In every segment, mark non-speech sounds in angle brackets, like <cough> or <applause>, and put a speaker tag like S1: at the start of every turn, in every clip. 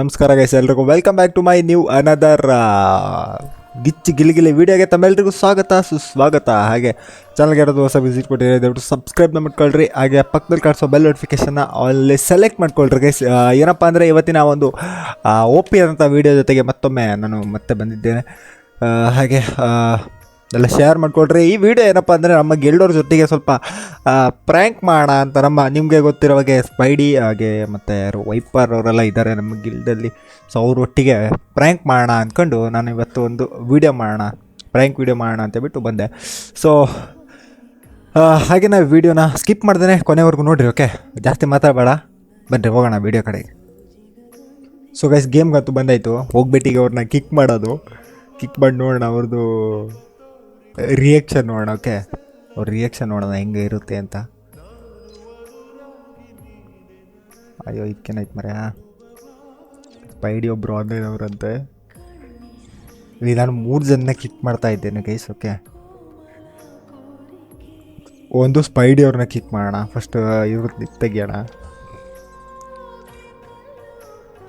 S1: ನಮಸ್ಕಾರ ಗೈಸ್ ಎಲ್ರಿಗೂ. Welcome back to my new another Gicchi Giligili ವಿಡಿಯೋಗೆ ತಮ್ಮೆಲ್ರಿಗೂ ಸ್ವಾಗತ, ಸುಸ್ವಾಗತ. ಹಾಗೆ ಚಾನಲ್ಗೆ ಯಾರಾದ್ರು ಹೊಸ ವಿಸಿಟ್ ಕೊಟ್ಟಿದ್ರೆ ದಯವಿಟ್ಟು ಸಬ್ಸ್ಕ್ರೈಬ್ನ ಮಾಡ್ಕೊಳ್ರಿ. ಹಾಗೆ ಪಕ್ಕದಲ್ಲಿ ಕಾಣಿಸೋ ಬೆಲ್ ನೋಟಿಫಿಕೇಶನ್ನ ಅಲ್ಲಿ ಸೆಲೆಕ್ಟ್ ಮಾಡ್ಕೊಳ್ರಿ ಗೈಸ್ ಏನಪ್ಪ ಅಂದರೆ ಇವತ್ತಿನ ಒಂದು ಒ ಪಿ ಅಂತ ವಿಡಿಯೋ ಜೊತೆಗೆ ಮತ್ತೊಮ್ಮೆ ನಾನು ಮತ್ತೆ ಬಂದಿದ್ದೇನೆ. ಹಾಗೆ ಎಲ್ಲ ಶೇರ್ ಮಾಡ್ಕೊಳ್ರಿ. ಈ ವಿಡಿಯೋ ಏನಪ್ಪ ಅಂದರೆ ನಮ್ಮ ಗೆಲ್ಡೋರ್ ಜೊತೆಗೆ ಸ್ವಲ್ಪ ಪ್ರ್ಯಾಂಕ್ ಮಾಡೋಣ ಅಂತ ನಮ್ಮ ನಿಮಗೆ ಗೊತ್ತಿರೋ ಹಾಗೆ ಸ್ಪೈಡಿ ಹಾಗೆ ಮತ್ತು ಯಾರು ವೈಪರ್ ಅವರೆಲ್ಲ ಇದ್ದಾರೆ ನಮ್ಮ ಗಿಲ್ಡಲ್ಲಿ. ಸೊ ಅವ್ರ ಒಟ್ಟಿಗೆ ಪ್ರ್ಯಾಂಕ್ ಮಾಡೋಣ ಅಂದ್ಕೊಂಡು ನಾನು ಇವತ್ತು ಒಂದು ವಿಡಿಯೋ ಮಾಡೋಣ ಪ್ರ್ಯಾಂಕ್ ವಿಡಿಯೋ ಮಾಡೋಣ ಅಂತ ಬಿಟ್ಟು ಬಂದೆ. ಸೊ ಹಾಗೆ ನಾವು ವಿಡಿಯೋನ ಸ್ಕಿಪ್ ಮಾಡ್ದೇ ಕೊನೆವರೆಗೂ ನೋಡಿರಿ ಓಕೆ ಜಾಸ್ತಿ ಮಾತಾಡಬೇಡ. ಬನ್ನಿರಿ ಹೋಗೋಣ ವಿಡಿಯೋ ಕಡೆಗೆ. So guys ಗೇಮ್ಗಂತೂ ಬಂದಾಯಿತು. ಹೋಗ್ಬಿಟ್ಟಿಗೆ ಅವ್ರನ್ನ ಕಿಕ್ ಮಾಡೋದು. ಕಿಕ್ ಮಾಡಿ ನೋಡೋಣ ಅವ್ರದ್ದು ರಿಯಾಕ್ಷನ್ ನೋಡೋಣ ಓಕೆ ಅವ್ರ ರಿಯಾಕ್ಷನ್ ನೋಡೋಣ, ಹೆಂಗೆ ಇರುತ್ತೆ ಅಂತ. ಅಯ್ಯೋ ಇದಕ್ಕೇನಾಯ್ತು ಮರ ಪೈಡಿ ಒಬ್ಬರು ಆನ್ಲೈನ್ ಅವರಂತೆ ಇಲ್ಲಿ ನಾನು ಮೂರು ಜನ ಕಿಕ್ ಮಾಡ್ತಾ ಇದ್ದೇನೆ ಗೈಸ್ ಓಕೆ ಒಂದು ಸ್ಪೈಡಿ ಅವ್ರನ್ನ ಕಿಕ್ ಮಾಡೋಣ. ಫಸ್ಟ್ ಇವ್ರದ್ದು ತೆಗಿಯೋಣ.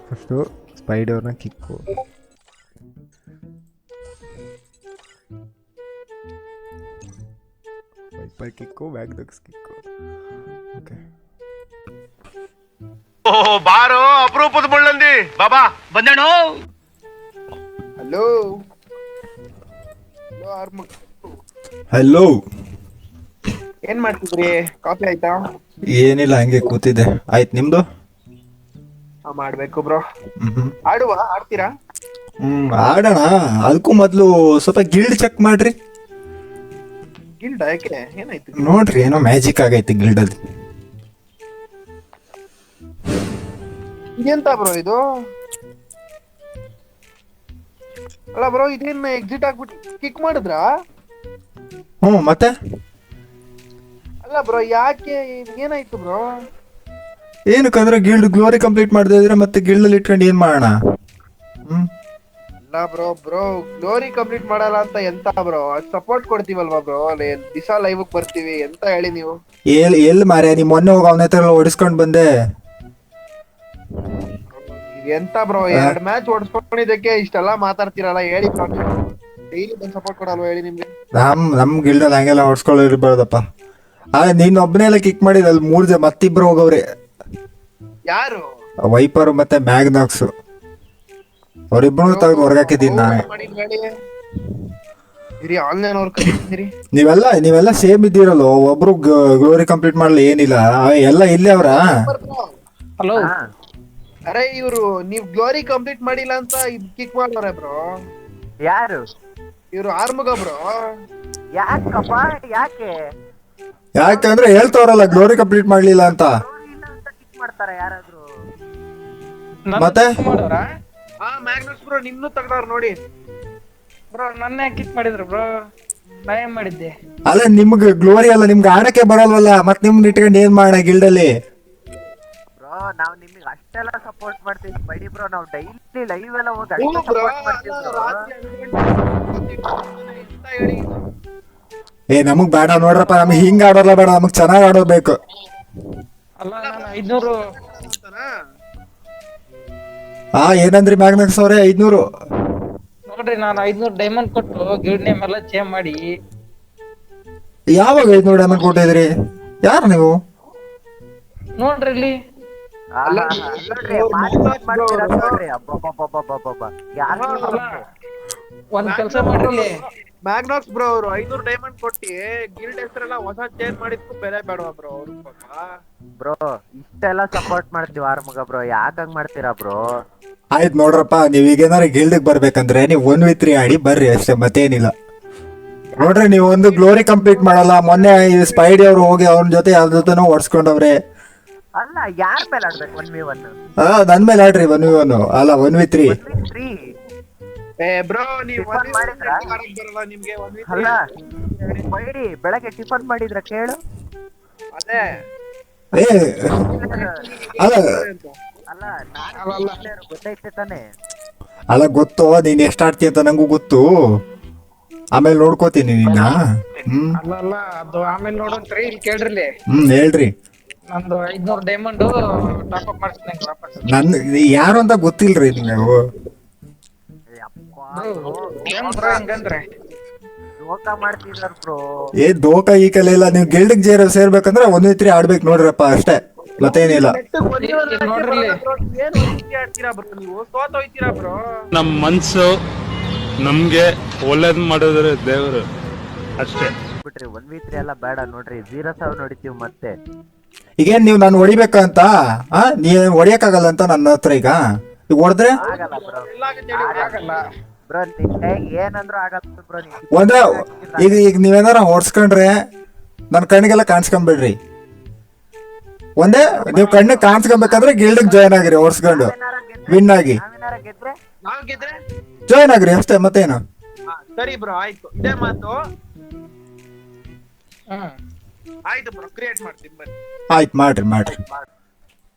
S1: ಫಸ್ಟು ಸ್ಪೈಡಿ ಅವ್ರನ್ನ ಕಿಕ್ಕು ವೈಫೈ ಕಿಕ್ಕು ಬ್ಯಾಕ್ ದಕ್ಸ್ ಕಿಕ್ಕು ಓಕೆ
S2: ಓ ಬಾರೋ ಅಪರೂಪದ ಮುಳ್ಳಂದಿ. ಬಾಬಾ
S3: ಬಂದಣೋ
S4: ಹಲೋ ಹಲೋ ಏನ್ ಮಾಡ್ತಿದ್ರಿ? ಕಾಫಿ ಆಯ್ತಾ?
S1: ಏನಿಲ್ಲ ಹಂಗೆ ಕೂತಿದ್ದೆ. ಆಯ್ತು ನಿಮ್ದು?
S4: ಹಾ ಮಾಡ್ಬೇಕು ಬ್ರೋ.
S1: ಹ್ಞೂ
S4: ಆಡುವ ಆಡ್ತೀರಾ?
S1: ಹ್ಮ್ ಆಡೋಣ. ಅದಕ್ಕೂ ಮೊದಲು ಸ್ವಲ್ಪ ಗಿಲ್ಡ್ ಚೆಕ್ ಮಾಡ್ರಿ.
S4: ಗಿಲ್ಡ ಯಾಕೆ? ಏನಾಯ್ತು
S1: ನೋಡ್ರಿ ಏನೋ ಮ್ಯಾಜಿಕ್ ಆಗೈತೆ ಗಿಲ್ಡಲ್ಲಿ
S4: ಇದೆಂತ ಬ್ರೋ ಇದು? ಅಲ್ಲ ಬ್ರೋ ಇದೇನ್ ಎಕ್ಸಿಟ್ ಆಗ್ಬಿಟ್ಟು ಕಿಕ್ ಮಾಡಿದ್ರಾ?
S1: ಹ್ಞೂ ಮತ್ತೆ?
S4: ಅಲ್ಲ ಬ್ರೋ ಯಾಕೆ ಏನಾಯ್ತು ಬ್ರೋ
S1: ಏನಕ್ಕಂದ್ರೆ ಗಿಲ್ಡ್ ಗ್ಲೋರಿ ಕಂಪ್ಲೀಟ್ ಮಾಡದೇ ಇದ್ರೆ ಮತ್ತೆ ಗಿಲ್ಡಲ್ಲಿ ಇಟ್ಕೊಂಡು ಏನು ಮಾಡೋಣ?
S4: ಅಲ್ಲ ಬ್ರೋ ಬ್ರೋ ಗ್ಲೋರಿ ಕಂಪ್ಲೀಟ್ ಮಾಡಲ್ಲ ಅಂತ ಎಂತ ಬ್ರೋ ಸಪೋರ್ಟ್ ಕೊಡ್ತೀವಲ್ವಾ ಬ್ರೋ ದಿಸ ಲೈವ್ ಬರ್ತೀವಿ ಎಂತ ಹೇಳಿ ನೀವು?
S1: ಎಲ್ಲಿ ಎಲ್ಲಿ ಮಾರ್ಯ ನೀ ಮೊನ್ನೆ ಹೋಗಿ ಅವನ ಹತ್ರ ಓಡಿಸ್ಕೊಂಡು ಬಂದೆ.
S4: ಎಂತ ಬ್ರೋ ಎರಡ್ ಮ್ಯಾಚ್ ಓಡಿಸ್ಕೊಂಡಿದ್ದಕ್ಕೆ ಇಷ್ಟೆಲ್ಲ ಮಾತಾಡ್ತೀರಲ್ಲ ಹೇಳಿ ಬ್ರೋ ಡೈಲಿ ಬಂದ್ ಸಪೋರ್ಟ್ ಕೊಡಲ್ವಾ ಹೇಳಿ ನಿಮ್ಗೆ?
S1: ನಮ್ ನಮ್ ಗಿಲ್ಡಲ್ಲಿ ಹಂಗೆಲ್ಲ ಹೊಡ್ಸ್ಕೊಳ್ಳಿರ್ಬಾರ್ದಪ್ಪ ಆ ನೀನ್ ಒಬ್ಬನೇ ಎಲ್ಲ ಕಿಕ್ ಮಾಡಿದ ಅಲ್ಲಿ ಮೂರು ಜನ ಮತ್ತಿಬ್ರು ಹೋಗವ್ರೆ.
S4: ಯಾರು?
S1: ವೈಪರ್ ಮತ್ತೆ ಮ್ಯಾಗ್ನಾಕ್ಸ್ ಅವ್ರಿಬ್ರು ತೆಗೆದು ಹೊರಗಾಕಿದ್ದೀನಿ ನಾನೇ.
S4: ಇರಿ ಆನ್ಲೈನ್ ವರ್ಕ್ ಕರೀತೀರಿ
S1: ನೀವೆಲ್ಲ ನೀವೆಲ್ಲ ಸೇಮ್ ಇದ್ದೀರಲ್ಲ ಒಬ್ರು ಗ್ಲೋರಿ ಕಂಪ್ಲೀಟ್ ಮಾಡ್ಲಿ ಏನಿಲ್ಲ. ಎಲ್ಲ ಇಲ್ಲೇ ಅವರ?
S3: ಹಲೋ
S4: ಅರೆ ಇವರು ನೀವು ಗ್ಲೋರಿ ಕಂಪ್ಲೀಟ್ ಮಾಡಿಲ್ಲ ಅಂತ ಇದ್ ಕಿಕ್ ಮಾಡೋರೆ ಬ್ರೋ.
S5: ಯಾರು?
S4: ಇವರು ಆರ್ಮುಗ ಬ್ರೋ.
S5: ಯಾಕಪ್ಪ ಯಾಕೆ?
S1: ಯಾಕಂದ್ರೆ ಹೇಳ್ತವ್ರಲ್ಲ ಗ್ಲೋರಿ ಕಂಪ್ಲೀಟ್ ಮಾಡ್ಲಿಲ್ಲ ಅಂತ.
S5: ಇಲ್ಲ ಅಂತ ಕಿಕ್ ಮಾಡ್ತಾರ ಯಾರಾದ್ರೂ.
S1: ಮತ್ತೆ?
S3: ಮಾಡೋರ?
S4: ಹಾ ಮ್ಯಾಗ್ನಸ್ ಬ್ರೋ ನಿನ್ನೂ ತಗದವ್ರು ನೋಡಿ.
S3: ಬ್ರೋ ನನ್ನೇ ಕಿಕ್ ಮಾಡಿದ್ರು ಬ್ರೋ ನಾ ಏನ್ ಮಾಡಿದ್ದೆ.
S1: ಅಲ್ಲ ನಿಮ್ಗೆ ಗ್ಲೋರಿ ಅಲ್ಲ ನಿಮ್ಗೆ ಆಡಕ್ಕೆ ಬರಲ್ವಲ್ಲ? ಮತ್ ನಿಮ್ನ ಇಟ್ಕೊಂಡು ಏನ್ ಮಾಡ ಗಿಲ್ಡಲ್ಲಿ
S5: ಬ್ರೋ ನಾವು ನಿಮಗೆ ಅಷ್ಟೆಲ್ಲ ಸಪೋರ್ಟ್ ಮಾಡ್ತೀವಿ. ಬಡಿ ಬ್ರೋ ನಾವು ಡೈಲಿ ಲೈವ್ ಎಲ್ಲ ಹೋಗಿ ಸಪೋರ್ಟ್ ಮಾಡ್ತೀವಿ bro.
S4: ರಾತ್ರಿ ಹನ್ನೆರಡು ಗಂಟೆಗೆ ಹೇಳಿ
S1: ಏ ನಮಗ್ ಬೇಡ ನೋಡ್ರಪ್ಪ ನಮ್ಗೆ ಹಿಂಗ್ ಆಡೋಲ್ಲ ಬೇಡ ನಮಗ್ ಚೆನ್ನಾಗ್ ಆಡೋದ್ ಬೇಕು.
S3: ಅಲ್ಲ ನಾನು ಐದ್ನೂರು?
S1: ಹಾ ಏನಂದ್ರಿ ಮ್ಯಾಗ್ನಾಕ್ಸ್ ಅವ್ರೆ? ಐದ್ನೂರು.
S3: ನೋಡ್ರಿ ನಾನು ಐದ್ನೂರು ಡೈಮಂಡ್ ಕೊಟ್ಟು ಗಿಡ್ ನೇಮ್ ಎಲ್ಲ ಚೇಂಜ್ ಮಾಡಿ.
S1: ಯಾವಾಗ ಐದ್ನೂರು ಡೈಮಂಡ್ ಕೊಟ್ಟಿದ್ರಿ? ಯಾರು ನೀವು?
S3: ನೋಡ್ರಿ ಇಲ್ಲಿ.
S5: ಆ,
S3: ಒಂದ್ ಕೆಲ್ಸ ಮಾಡ್ರಿ ಇಲ್ಲಿ.
S4: ಮ್ಯಾಗ್ನಾಕ್ಸ್ ಬ್ರೋ ಅವರು ಐನೂರು ಡೈಮಂಡ್ ಕೊಟ್ಟಿ ಗಿಲ್ಡ್ ಹೆಸರೆಲ್ಲ ಹೊಸ ಚೇಂಜ್ ಮಾಡಿದ್ಕು ಬೆಲೆ ಬೇಡವಾ ಬ್ರೋ ಅವ್ರು
S5: ಬ್ರೋ ಇಷ್ಟೆಲ್ಲ ಸಪೋರ್ಟ್ ಮಾಡ್ತೀವಿ ಆರ್ಮಗ ಬ್ರೋ ಯಾಕಂಗ್ ಮಾಡ್ತೀರಾ ಬ್ರೋ
S1: ಆಯ್ತು ನೋಡ್ರಪ್ಪ ನೀವ್ ಈಗ ಏನಾರ ಗಿಲ್ಡಿಗೆ ಬರ್ಬೇಕಂದ್ರೆ ನೀವು ಒನ್ ವಿತ್ ತ್ರೀ ಆಡಿ ಬರ್ರಿ ಅಷ್ಟೇ ಮತ್ತೇನಿಲ್ಲ. ನೋಡ್ರಿ ನೀವು ಒಂದು ಗ್ಲೋರಿ ಕಂಪ್ಲೀಟ್ ಮಾಡಲ್ಲ ಮೊನ್ನೆ ಈ ಸ್ಪೈಡಿ ಅವ್ರು ಹೋಗಿ ಅವ್ರ ಜೊತೆ ಯಾರ ಜೊತೆನೂ ಓಡಿಸ್ಕೊಂಡವ್ರೆ.
S5: ಅಲ್ಲ ಯಾರ ಮೇಲೆ ಆಡ್ಬೇಕು ಒನ್ ವಿ ಒನ್
S1: ಹಾ ನನ್ ಮೇಲೆ ಆಡ್ರಿ ಒನ್ ವಿ ಒನ್ ಅಲ್ಲ ಒನ್ ವಿ ತ್ರೀ
S4: ಏ ಬ್ರೋ ನೀವು
S5: ಟಿಫನ್ ಮಾಡಿದ್ರಾ?
S4: ಬರಲ್ಲ ನಿಮ್ಗೆ ಒಂದ್ week
S5: ಅಲ್ಲ ಬೈಡಿ ಬೆಳಗ್ಗೆ ಟಿಫನ್ ಮಾಡಿದ್ರ ಕೇಳು.
S4: ಅದೇ.
S1: ಏ ಅಲ್ಲ
S5: ಅಲ್ಲ ನಾನು ಗೊತ್ತೈತೆ ತಾನೆ.
S1: ಅಲ್ಲ ಗೊತ್ತು ನೀನ್ ಎಷ್ಟ್ ಆಡ್ತೀಯ ಅಂತ ನಂಗೂ ಗೊತ್ತು. ಆಮೇಲೆ ನೋಡ್ಕೋತೀನಿ ನಿನ್ನ. ಹ್ಮ್.
S3: ಅಲ್ಲ ಅಲ್ಲ ಅದು ಆಮೇಲೆ ರೀ ಇಲ್ಲಿ ಕೇಳ್ರಿ ಇಲ್ಲಿ
S1: ಹ್ಮ್ ಹೇಳ್ರಿ.
S3: ನಂದು ಐದ್ನೂರ್ ಡೈಮಂಡ್ ಟಾಪ್ ಅಪ್ ಮಾಡಿಸ್ದಂಗೆ ವಾಪಸ್
S1: ನನ್ ಯಾರು ಅಂತ ಗೊತ್ತಿಲ್ರಿ ನೀವು. ಏ ದೋಕ ಈ ಕಲೆ ಇಲ್ಲ ನೀವು ಗಿಲ್ಡಿಗ್ ಜೇರ ಸೇರ್ಬೇಕಂದ್ರೆ ಒಂದ್ ತ್ರೀ ಆಡ್ಬೇಕು ನೋಡ್ರಪ್ಪ ಅಷ್ಟೇ. ಮತ್ತೇನಿಲ್ಲ.
S3: ನೋಡ್ರಿ.
S4: ಏನ್ ಹಿಂಗೆ ಆಡ್ತೀರಾ ಬ್ರೋ ನೀವು? ಬ್ರೋ?
S6: ನಮ್ಮ ಮನ್ಸು ನಮ್ಗೆ ಒಳ್ಳೇದ್ ಮಾಡಿದ್ರೆ ದೇವರು ಅಷ್ಟೇ.
S5: ಬಿಟ್ರಿ ಒನ್ ವಿ ತ್ರೀ ಎಲ್ಲ ಬೇಡ ನೋಡ್ರಿ. ಜೀರೋ ಸಾವಿರ ನೋಡಿತೀವಿ ಮತ್ತೆ.
S1: ಈಗೇನ್ ನೀವು ನಾನು ಹೊಡಿಬೇಕಂತ ಆ ನೀ ಹೊಡಿಯಕ್ಕಾಗಲ್ಲ ಅಂತ ನನ್ನ ಹತ್ರ ಈಗ. ಈಗ ಹೊಡೆದ್ರೆ?
S5: ಆಗಲ್ಲ ಬ್ರೋ.
S3: ಆಗಲ್ಲ.
S5: ಬ್ರೋ ಏನಂದ್ರೂ ಆಗಲ್ಲ
S1: ಒಂದೇ ಈಗ ಈಗ ನೀವೇನಾರ ಹೊಡ್ಸ್ಕೊಂಡ್ರೆ ನನ್ನ ಕಣ್ಣಿಗೆಲ್ಲ ಕಾಣಿಸ್ಕೊಂಬಿಡ್ರಿ. ಒಂದೇ ನೀವು ಕಣ್ಣಿಗೆ ಕಾಣಿಸ್ಕೊಬೇಕಂದ್ರೆ ಗಿಲ್ಡಿಗೆ ಜಾಯ್ನ್ ಆಗಿರಿ ಹೊಡ್ಸ್ಕೊಂಡು. ವಿನ್ ಆಗಿ.
S5: ನಾವೇನಾರ ಗೆದ್ರೆ?
S4: ನಾವ್ ಗೆದ್ರೆ?
S1: ಜಾಯ್ನ್ ಆಗ್ರಿ ಅಷ್ಟೇ ಮತ್ತೇನು?
S4: ಹಾ, ಸರಿ ಬ್ರೋ ಆಯ್ತು. ಇದೇ ಮಾತು. ಆಯ್ತು ಬ್ರೋ ಕ್ರಿಯೇಟ್ ಮಾಡ್ತೀನಿ ಬನ್ನಿ.
S1: ಆಯ್ತು ಮಾಡ್ರಿ ಮಾಡ್ರಿ.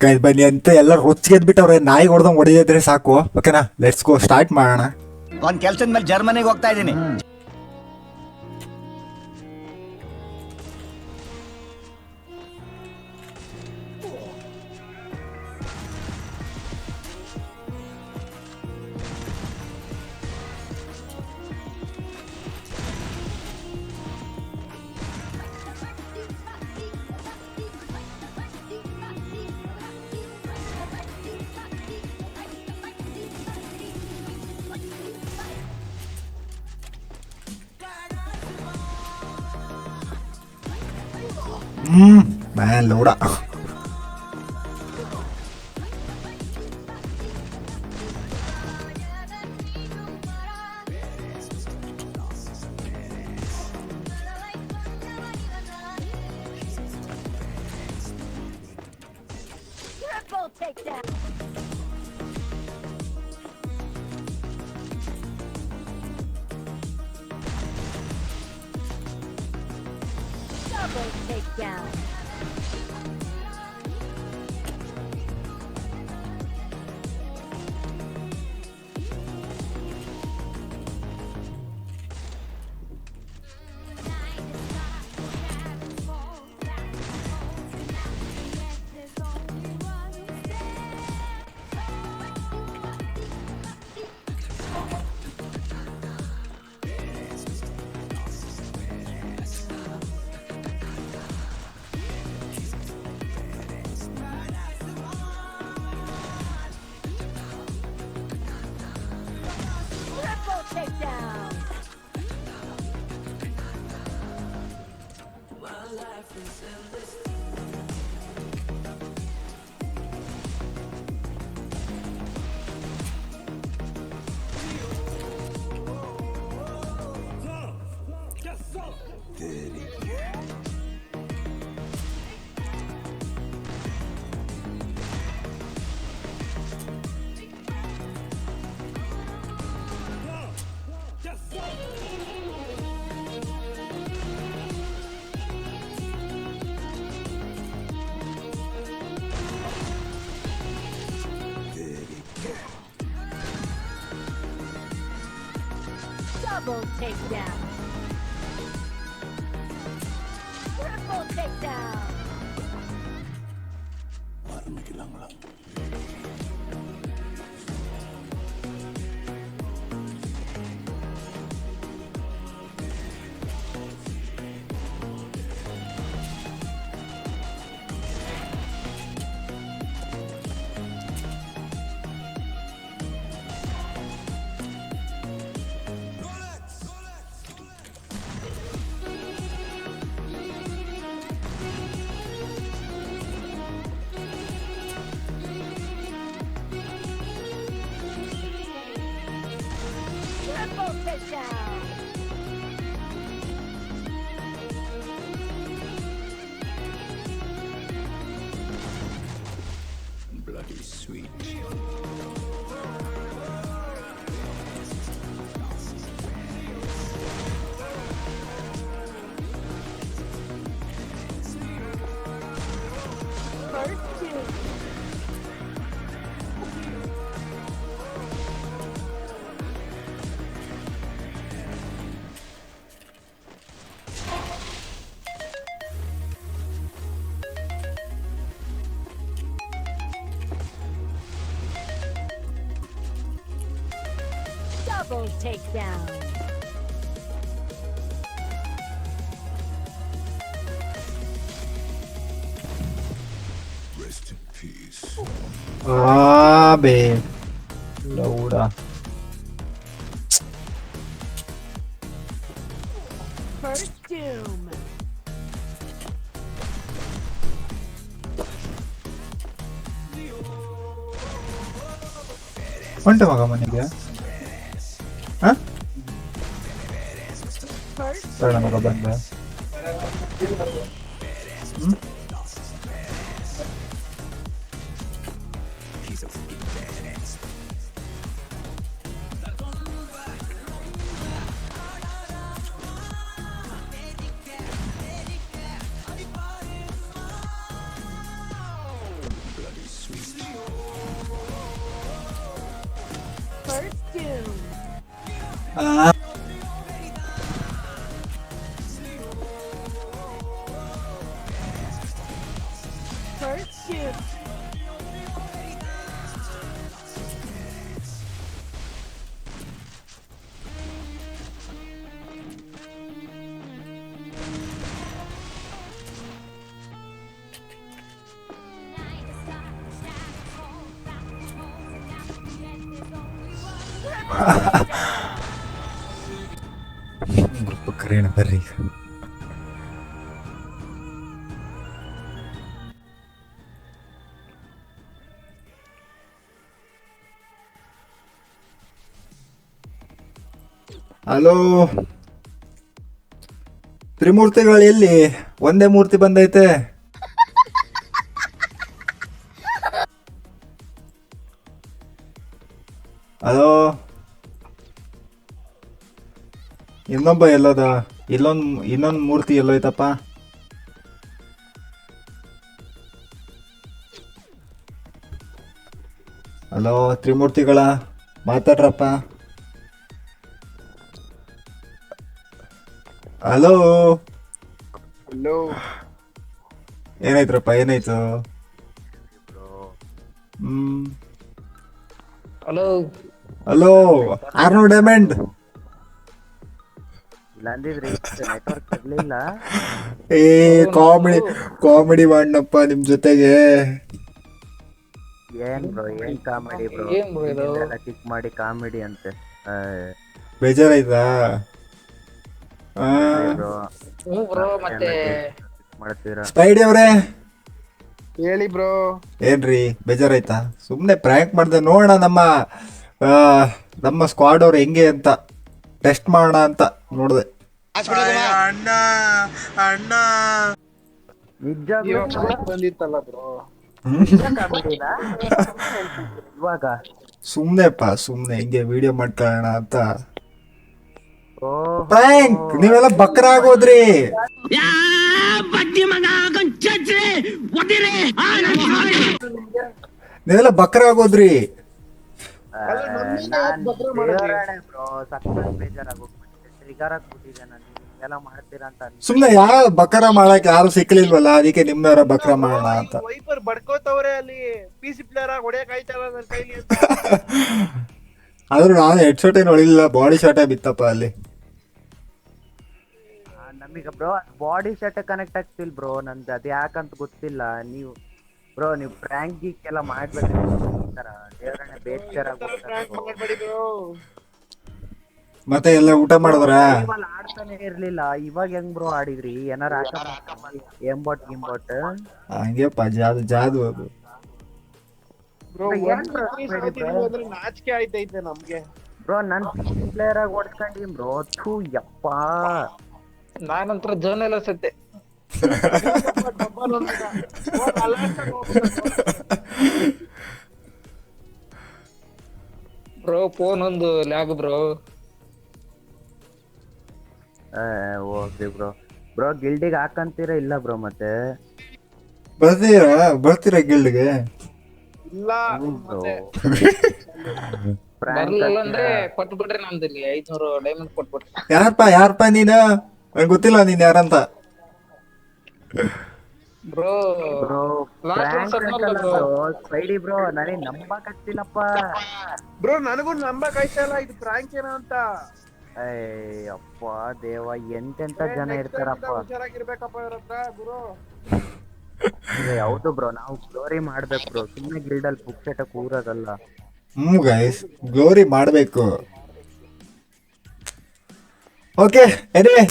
S1: ಕೈ ಬನ್ನಿ ಅಂತ ಎಲ್ಲರೂ ಹೊಚ್ಚಿಗೆದ್ಬಿಟ್ಟು ಬಿಟ್ಟವ್ರೆ ನಾಯಿ ಹೊಡೆದಂಗ್ ಹೊಡೆದಿದ್ರೆ ಸಾಕು ಓಕೆನಾ? ಲೆಟ್ಸ್ ಗೋ ಸ್ಟಾರ್ಟ್ ಮಾಡೋಣ.
S7: ಒಂದ್ ಕೆಲ್ಸದ ಮೇಲೆ ಜರ್ಮನಿಗೆ ಹೋಗ್ತಾ ಇದ್ದೀನಿ.
S1: Man, ലോഡാ
S8: Triple! happens in Take down. Boat Touchdown! takedown. Rest in peace.
S1: Ah, bem. Laura.
S8: First doom.
S1: 언제 마감하는 거야?
S8: First ಬೇಡ
S1: ಮಗ ಬಂದೆ ಬರ್ರಿ ಹಲೋ ತ್ರಿಮೂರ್ತಿಗಳು ಎಲ್ಲಿ? ಒಂದೇ ಮೂರ್ತಿ ಬಂದೈತೆ. ಹಲೋ ಇನ್ನೊಬ್ಬ ಎಲ್ಲದ? ಇಲ್ಲೊಂದ್ ಇನ್ನೊಂದ್ ಮೂರ್ತಿ ಎಲ್ಲೋಯ್ತಪ್ಪ ಹಲೋ ತ್ರಿಮೂರ್ತಿಗಳ ಮಾತಾಡ್ರಪ್ಪ. ಹಲೋ.
S4: ಹಲೋ.
S1: ಏನಾಯ್ತ್ರಪ್ಪ ಏನಾಯ್ತು? ಹ್ಮ್.
S3: ಹಲೋ.
S1: ಹಲೋ ಆರ್ನೋ ಡೈಮಂಡ್
S5: ಅಂದಿದ್ರಿ ನೆಟ್ವರ್ಕ್ ಸಿಗ್ಲಿಲ್ಲ
S1: ಏ ಕಾಮಿಡಿ ಕಾಮಿಡಿ ಮಾಡನಪ್ಪ ನಿಮ್ ಜೊತೆಗೆ.
S5: ಏನ್ ಬ್ರೋ ಏನ್ ಕಾಮಿಡಿ ಬ್ರೋ
S3: ಏನ್ bro ಇದು?
S5: ಕಿಕ್ ಮಾಡಿ ಕಾಮಿಡಿ ಅಂತೆ.
S1: ಬೇಜಾರಾಯ್ತಾ? ಆ
S5: ಬ್ರೋ
S3: ಹ್ಞೂ ಬ್ರೋ ಮತ್ತೆ
S5: ಮಾಡ್ತೀರಾ?
S1: ಸ್ಪೈಡಿ ಅವ್ರೆ.
S4: ಹೇಳಿ ಬ್ರೋ
S1: ಏನ್ರಿ ಬೇಜಾರಾಯ್ತಾ? ಸುಮ್ನೆ ಪ್ರ್ಯಾಂಕ್ ಮಾಡ್ದೆ ನೋಡೋಣ ನಮ್ಮ ಆ, ನಮ್ಮ ಸ್ಕ್ವಾಡ್ ಅವ್ರು ಹೆಂಗೆ ಅಂತ ಟೆಸ್ಟ್ ಮಾಡೋಣ ಅಂತ ನೋಡ್ದೆ.
S5: ನಿಜ
S4: ಬಂದಿತ್ತಲ್ಲ ಬ್ರೋ
S5: ಕಾಮಿಡಿನಾ ಇವಾಗ
S1: ಸುಮ್ನೆಪ್ಪ ಸುಮ್ನೆ. ಹಿಂಗೆ ವಿಡಿಯೋ ಮಾಡ್ಕೊಳ್ಳೋಣ ಅಂತ.
S5: ಓ
S1: ಪ್ರ್ಯಾಂಕ್ ನೀವೆಲ್ಲ ಬಕ್ರ ಆಗೋದ್ರಿ ನೀವೆಲ್ಲ ಬಕ್ರ ಆಗೋದ್ರಿ
S5: ನಾನ್ ದೇವರಾಣೆ ಬ್ರೋ ಸಕ್ಕತ್ ಬೇಜಾರಾಗೋಗ್ಬಿಟ್ಟಿದೆ ಟ್ರಿಗರ್ ಆಗ್ಬಿಟ್ಟಿದೆ ನಾನು. ಹಿಂಗೆಲ್ಲ ಮಾಡ್ತೀರಾ ಅಂತ
S1: ಸುಮ್ನೆ ಯಾರು ಬಕ್ರ ಮಾಡಕ್ ಯಾರು ಸಿಕ್ಲಿಲ್ವಲ್ಲ ಅದಕ್ಕೆ ನಿಮ್ಮವರ ಬಕ್ರ ಮಾಡೋಣ ಅಂತ.
S4: ವೈಪರ್ ಬಡ್ಕೋತವ್ರೆ ಅಲ್ಲಿ ಪಿ ಸಿ ಪ್ಲೇಯರ್ ಆಗಿ ಹೊಡೆಯಕ್ ಕೈಲಿ ಅಂತ. <laughs>
S1: ಆದ್ರೂ ನಾನು ಹೆಡ್ ಶಾಟ್ ಏನು ಹೊಡಿಲಿಲ್ಲ ಬಾಡಿ ಶಾಟೇ ಬಿತ್ತಪ್ಪ ಅಲ್ಲಿ.
S5: ಆ, ನಮೀಗ ಬ್ರೋ ಬಾಡಿ ಸೆಟ್ ಕನೆಕ್ಟ್ ಆಗ್ತಿಲ್ ಬ್ರೋ ನಂದು ಅದು ಯಾಕಂತ ಗೊತ್ತಿಲ್ಲ. ನೀವು ಬ್ರೋ ನೀವು ಪ್ರಾಂಕ್ ಗೀಕ್ ಎಲ್ಲ ಮಾಡ್ಬೇಕು ಈ
S4: ಬೇಜಾರಾಗ ಮಾಡ್ಬೇಡಿ bro.
S1: ಮತ್ತೆ ಎಲ್ಲ ಊಟ ಮಾಡಿದ್ರ?
S5: ಆಡ್ತಾನೆ ಇರ್ಲಿಲ್ಲ. ಇವಾಗ ಹೆಂಗ್ ಬ್ರೋ ಆಡಿದ್ರಿ? ಏನಾರ ಎಂಬಟ್ ಗಿಂಬಟ್?
S1: ಹಂಗೆಪ್ಪ ಜಾದು ಜಾದು ಅದು.
S4: ನಾಚಿಕೆ ಆಯ್ತೈತೆ ನಮ್ಗೆ.
S5: ಬ್ರೋ ನನ್ ಪ್ಲೇಯರ್ ಆಗಿ ಓಡಿಸ್ಕೊಂಡಿ ಬ್ರೋ ಥೂ ಯಪ್ಪ.
S3: ನಾನಂತರ ಜೋನ್ ಎಲ್ಲ ಸತ್ತೆ ಬ್ರೋ ಫೋನ್ ಒಂದು lag bro
S5: okay bro bro ಗಿಲ್ಡಿಗೆ ಹಾಕಂತೀರಾ ಇಲ್ಲ ಬ್ರೋ ಮತ್ತೆ?
S1: ಬರ್ತೀರಾ? ಬರ್ತೀರಾ ಗಿಲ್ಡ್ಗೆ
S4: ಇಲ್ಲ
S5: ಮತ್ತೆ <laughs>
S3: ಬರ್ಲಿಲ್ಲ ಅಂದ್ರೆ ಕೊಟ್ಬಿಡ್ರಿ ನಮ್ದಲ್ಲಿ ಐದ್ನೂರು ಡೈಮಂಡ್ ಕೊಟ್ಬಿಡ್ರಿ
S1: ಯಾರಪ್ಪ ಯಾರಪ್ಪ ನೀನು? ನಂಗೆ ಗೊತ್ತಿಲ್ಲ ನೀನ್ ಯಾರಂತ.
S3: ಬ್ರೋ
S5: ಬ್ರೋ
S3: ಸೈಡಿ
S5: ಬ್ರೋ ನನಗೆ ನಂಬಕ್ ಆಗ್ತಿಲ್ಲಪ್ಪ
S4: ಬ್ರೋ ನನಗೂ ನಂಬಕ್ ಆಯ್ತಲ್ಲ ಇದು ಪ್ರಾಂಕ್ ಏನೋ ಅಂತ.
S5: ಏಯ್ ಅಪ್ಪ ದೇವ ಎಂತೆಂತ ಜನ ಇರ್ತಾರಪ್ಪ.
S4: ಇಂದ ಹುಷಾರಾಗಿರ್ಬೇಕಪ್ಪ ಇವ್ರ ಹತ್ರ ಗುರು.
S5: ಏ, ಹೌದು ಬ್ರೋ ನಾವು ಗ್ಲೋರಿ ಮಾಡ್ಬೇಕು ಬ್ರೋ. ಸುಮ್ಮನೆ ಗಿಲ್ಡಲ್ಲಿ ಬುಕ್ ಸೆಟ ಕೂರೋದಲ್ಲ
S1: ಹ್ಮ್ ಗೈಸ್ ಗ್ಲೋರಿ ಮಾಡಬೇಕು. ಓಕೆ ಎನಿವೆ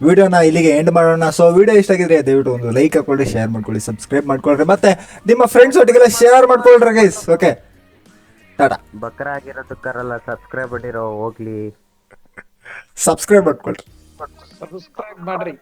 S1: ವಿಡಿಯೋನ ಇಲ್ಲಿಗೆ ಎಂಡ್ ಮಾಡೋಣ. ಸೊ ವಿಡಿಯೋ ಇಷ್ಟ ಆಗಿದ್ರೆ ದಯವಿಟ್ಟು ಒಂದು ಲೈಕ್ ಹಾಕೊಳ್ಳಿ ಶೇರ್ ಮಾಡ್ಕೊಳ್ಳಿ ಸಬ್ಸ್ಕ್ರೈಬ್ ಮಾಡ್ಕೊಳ್ರಿ. ಮತ್ತೆ ನಿಮ್ಮ ಫ್ರೆಂಡ್ಸ್ ಒಟ್ಟಿಗೆಲ್ಲ ಶೇರ್ ಮಾಡ್ಕೊಳ್ರಿ ಗೈಸ್ ಓಕೆ ಟಾಟಾ.
S5: ಬಕ್ರ ಆಗಿರೋದಕ್ಕಾರಲ್ಲ ಸಬ್ಸ್ಕ್ರೈಬ್ ಮಾಡಿರೋ ಹೋಗ್ಲಿ.
S1: ಸಬ್ಸ್ಕ್ರೈಬ್ ಮಾಡ್ಕೊಳ್ರಿ
S3: ಸಬ್ಸ್ಕ್ರೈಬ್ ಮಾಡ್ರಿ